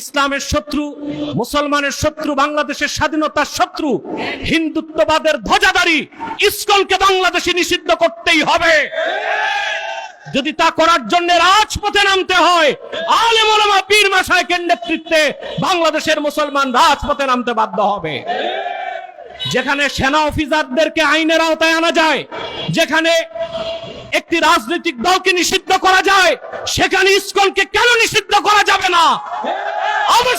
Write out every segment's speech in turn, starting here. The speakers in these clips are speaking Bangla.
ইসলামের শত্রু, মুসলমানের শত্রু, বাংলাদেশের স্বাধীনতার শত্রু, হিন্দুত্ববাদের ধ্বজাধারী ইসকনকে বাংলাদেশে নিষিদ্ধ করতেই হবে। যদি তা করার জন্য রাজপথে নামতে হয় পীর মাসায়কের নেতৃত্বে বাংলাদেশের মুসলমান রাজপথে নামতে বাধ্য হবে। যেখানে সেনা অফিসারদেরকে আইনের আওতায় আনা যায়, যেখানে একটি রাজনৈতিক দলকে নিষিদ্ধ করা যায়, সেখানে ইসকনকে কেন নিষিদ্ধ করা যাবে না?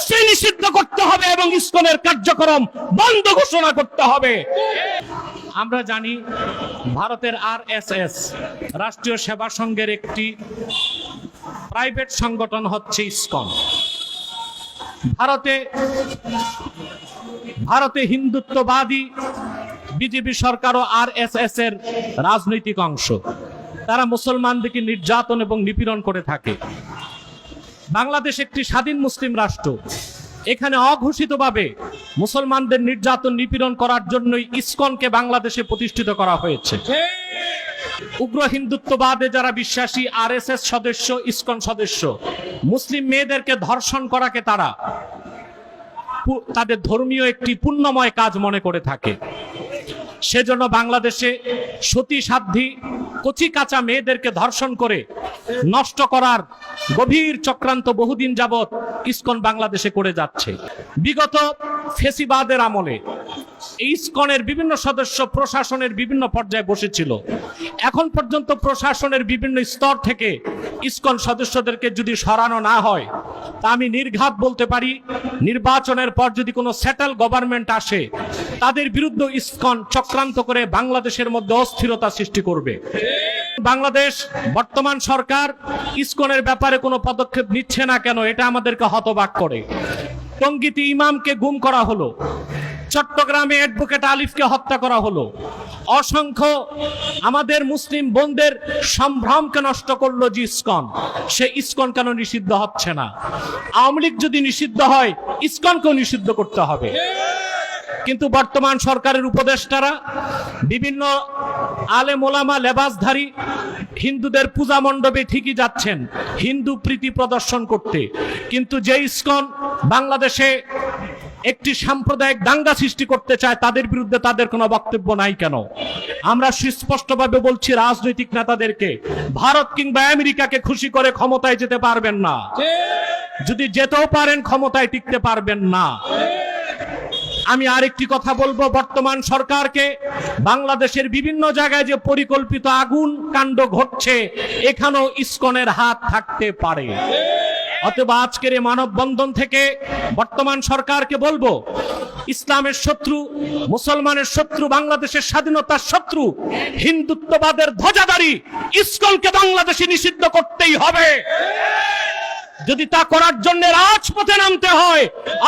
অবশ্যই নিষিদ্ধ করতে হবে এবং ইসকনের কার্যক্রম বন্ধ ঘোষণা করতে হবে। আমরা জানি ভারতের আর রাষ্ট্রীয় সেবা সংঘের একটি প্রাইভেট সংগঠন হচ্ছে ইসকন। ভারতে ভারতে হিন্দুত্ববাদী বিজেপি সরকার ও আর এর রাজনৈতিক অংশ। তারা মুসলমানদেরকে নির্যাতন এবং নিপীড়ন করে থাকে। বাংলাদেশ একটি স্বাধীন মুসলিম রাষ্ট্র। এখানে অঘোষিতভাবে মুসলমানদের নির্যাতন নিপীড়ন করার জন্যই ইসকনকে বাংলাদেশে প্রতিষ্ঠিত করা হয়েছে। উগ্র হিন্দুত্ববাদে যারা বিশ্বাসী আর সদস্য, ইসকন সদস্য, মুসলিম মেয়েদেরকে ধর্ষণ করাকে তারা তাদের ধর্মীয় একটি পুণ্যময় কাজ মনে করে থাকে। সেজন্য বাংলাদেশে সতী সাধ্যী কচি কাঁচা মেয়েদেরকে ধর্ষণ করে নষ্ট করার গভীর চক্রান্ত বহুদিন যাবৎ ইস্কন বাংলাদেশে করে যাচ্ছে। বিগত ফেসিবাদের আমলে ইসকনের বিভিন্ন সদস্য প্রশাসনের বিভিন্ন পর্যায়ে বসেছিল। এখন পর্যন্ত প্রশাসনের বিভিন্ন স্তর থেকে ইসকন সদস্যদেরকে যদি সরানো না হয়, তা আমি নির্ঘাত বলতে পারি, নির্বাচনের পর যদি কোনো সেটেল গভর্নমেন্ট আসে, তাদের বিরুদ্ধে ইসকন চক্রান্ত করে বাংলাদেশের মধ্যে অস্থিরতা সৃষ্টি করবে। বাংলাদেশ, বর্তমান সরকার ইসকনের ব্যাপারে কোনো পদক্ষেপ নিচ্ছে না কেন, এটা আমাদেরকে হতবাক করে। টঙ্গিতে ইমামকে গুম করা হলো। চট্টগ্রামে অ্যাডভোকেট আলিফকে হত্যা করা হলো। অসংখ্য আমাদের মুসলিম বোনদের সম্ভ্রমকে নষ্ট করল যে ইসকন। সে ইসকন কেন নিষিদ্ধ হচ্ছে না? আওয়ামী লীগ যদি নিষিদ্ধ হয়, ইসকনকেও নিষিদ্ধ করতে হবে। কিন্তু বর্তমান সরকারের উপদেষ্টারা, বিভিন্ন আলে মোলামা লেবাসধারী, হিন্দুদের পূজা মণ্ডপে ঠিকই যাচ্ছেন, হিন্দু প্রীতি প্রদর্শন করতে। কিন্তু যে ইস্কন বাংলাদেশে একটি সাম্প্রদায়িক দাঙ্গা সৃষ্টি করতে চায়, তাদের বিরুদ্ধে তাদের কোনো বক্তব্য নাই কেন? আমরা সুস্পষ্টভাবে বলছি, রাজনৈতিক নেতাদেরকে, ভারত কিংবা আমেরিকাকে খুশি করে ক্ষমতায় যেতে পারবেন না। যদি যেতেও পারেন, ক্ষমতায় টিকতে পারবেন না। আমি আরেকটি কথা বলব, বর্তমান সরকারকে, বাংলাদেশের বিভিন্ন জায়গায় যে পরিকল্পিত আগুন কাণ্ড ঘটছে, এখানেও ইস্কনের হাত থাকতে পারে। অথবা আজকের এই মানববন্ধন থেকে বর্তমান সরকারকে বলব, ইসলামের শত্রু, মুসলমানের শত্রু, বাংলাদেশের স্বাধীনতার শত্রু, হিন্দুত্ববাদের ধ্বজাধারী ইসকনকে বাংলাদেশে নিষিদ্ধ করতেই হবে। যদি তা করার জন্য রাজপথে নামতে হয়,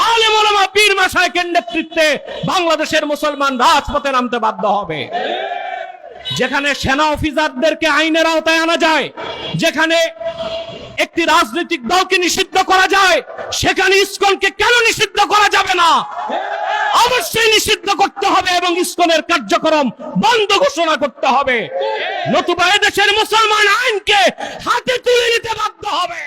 আলেম পীর মাসায়কের নেতৃত্বে বাংলাদেশের মুসলমান রাজপথে নামতে বাধ্য হবে। যেখানে সেনা অফিসারদেরকে আইনের আওতায় আনা যায়, যেখানে একটি রাজনৈতিক দলকে নিষিদ্ধ করা যায়, সেখানে ইস্কনকে কেন নিষিদ্ধ করা যাবে না? অবশ্যই নিষিদ্ধ করতে হবে এবং ইস্কনের কার্যক্রম বন্ধ ঘোষণা করতে হবে। নতুবা এদেশের মুসলমান আইনকে হাতে তুলে নিতে বাধ্য হবে।